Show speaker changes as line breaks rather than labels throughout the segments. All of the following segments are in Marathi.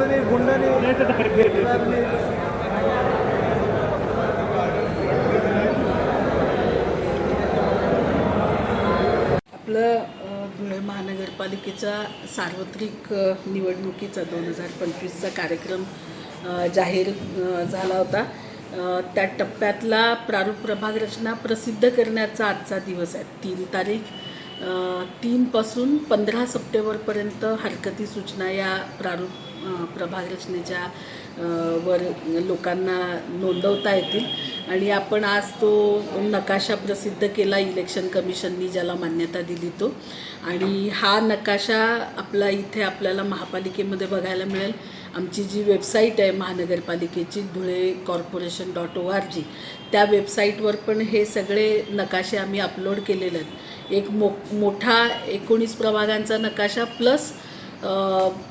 माणसाने गुंडाने आपलं धुळे महानगरपालिकेचा सार्वत्रिक निवडणुकीचा दोन हजार पंचवीसचा कार्यक्रम जाहीर झाला होता. त्या टप्प्यातला प्रारूप प्रभाग रचना प्रसिद्ध करण्याचा आजचा दिवस आहे. तीन तारीख तीनपासून पंधरा सप्टेंबरपर्यंत हरकती सूचना या प्रारूप प्रभाग रचनेच्या वर लोकांना नोंदवता येतील. आणि आपण आज तो नकाशा प्रसिद्ध केला इलेक्शन कमिशननी ज्याला मान्यता दिली तो. आणि हा नकाशा आपला इथे आपल्याला महापालिकेमध्ये बघायला मिळेल. आमची जी वेबसाईट आहे महानगरपालिकेची Dhule corporation dot O R G त्या वेबसाईटवर पण हे सगळे नकाशे आम्ही अपलोड केलेले आहेत. एक मो मोठा एकोणीस प्रभागांचा नकाशा प्लस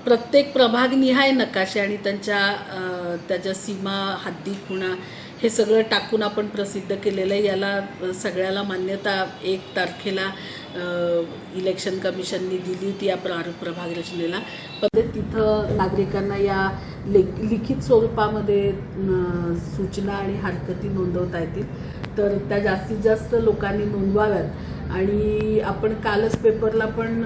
प्रत्येक प्रभागनिहाय नकाशे आणि त्यांच्या त्याच्या सीमा हद्दी खुणा हे सगळं टाकून आपण प्रसिद्ध केलेलं आहे. याला सगळ्याला मान्यता एक तारखेला इलेक्शन कमिशननी दिली होती या प्रारूप प्रभाग रचनेला. पण ते तिथं नागरिकांना या ले लिखित स्वरूपामध्ये सूचना आणि हरकती नोंदवता येतील. तर त्या जास्तीत जास्त लोकांनी नोंदवाव्यात. आणि आपण कालच पेपरला पण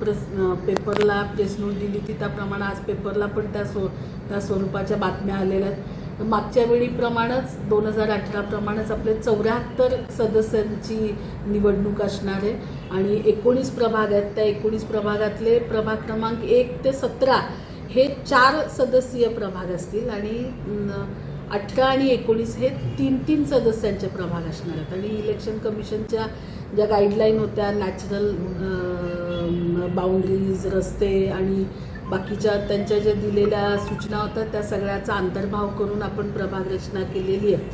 प्रस पेपरला प्रेस नोट दिली होती. त्याप्रमाणे आज पेपरला पण त्या स्व त्या स्वरूपाच्या बातम्या आलेल्या आहेत. मागच्या वेळीप्रमाणेच दोन हजार अठराप्रमाणेच आपले चौऱ्याहत्तर सदस्यांची निवडणूक असणार आहे. आणि एकोणीस प्रभाग आहेत त्या एकोणीस प्रभागातले प्रभाग क्रमांक एक ते सतरा हे चार सदस्यीय प्रभाग असतील. आणि अठरा आणि एकोणीस हे तीन तीन सदस्यांचे प्रभाग असणार आहेत. आणि इलेक्शन कमिशनच्या ज्या गाईडलाईन होत्या नॅचरल बाउंड्रीज रस्ते आणि बाकीच्या त्यांच्या ज्या दिलेल्या सूचना होत्या त्या सगळ्याचा अंतर्भाव करून आपण प्रभाग रचना केलेली आहे.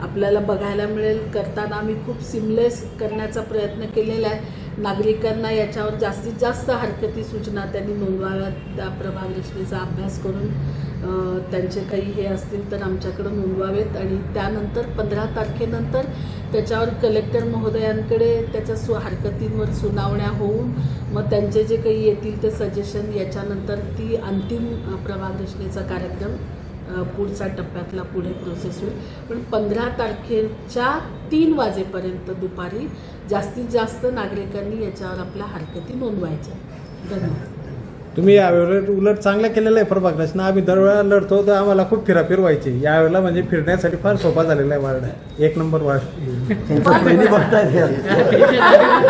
आपल्याला बघायला मिळेल करताना आम्ही खूप सिमलेस करण्याचा प्रयत्न केलेला आहे. नागरिकांना याच्यावर जास्तीत जास्त हरकती सूचना त्यांनी नोंदवाव्यात. त्या प्रभाग रचनेचा अभ्यास करून त्यांचे काही हे असतील तर आमच्याकडं नोंदवावेत. आणि त्यानंतर पंधरा तारखेनंतर त्याच्यावर कलेक्टर महोदयांकडे त्याच्या सु हरकतींवर सुनावण्या होऊन मग त्यांचे जे काही येतील ते सजेशन याच्यानंतर ती अंतिम प्रभाग रचनेचा कार्यक्रम पुढचा टप्प्यातला पुढे प्रोसेस होईल. पण पंधरा तारखेच्या तीन वाजेपर्यंत दुपारी जास्तीत जास्त नागरिकांनी याच्यावर आपल्या हरकती नोंदवायच्या. धन्यवाद.
तुम्ही यावेळेला उलट चांगलं केलेलं आहे प्रभाग रचना. आम्ही दरवेळेला लढतो तर आम्हाला खूप फिराफिर व्हायची. यावेळेला म्हणजे फिरण्यासाठी फार सोपा झालेला आहे वार्ड. एक नंबर वार्ड.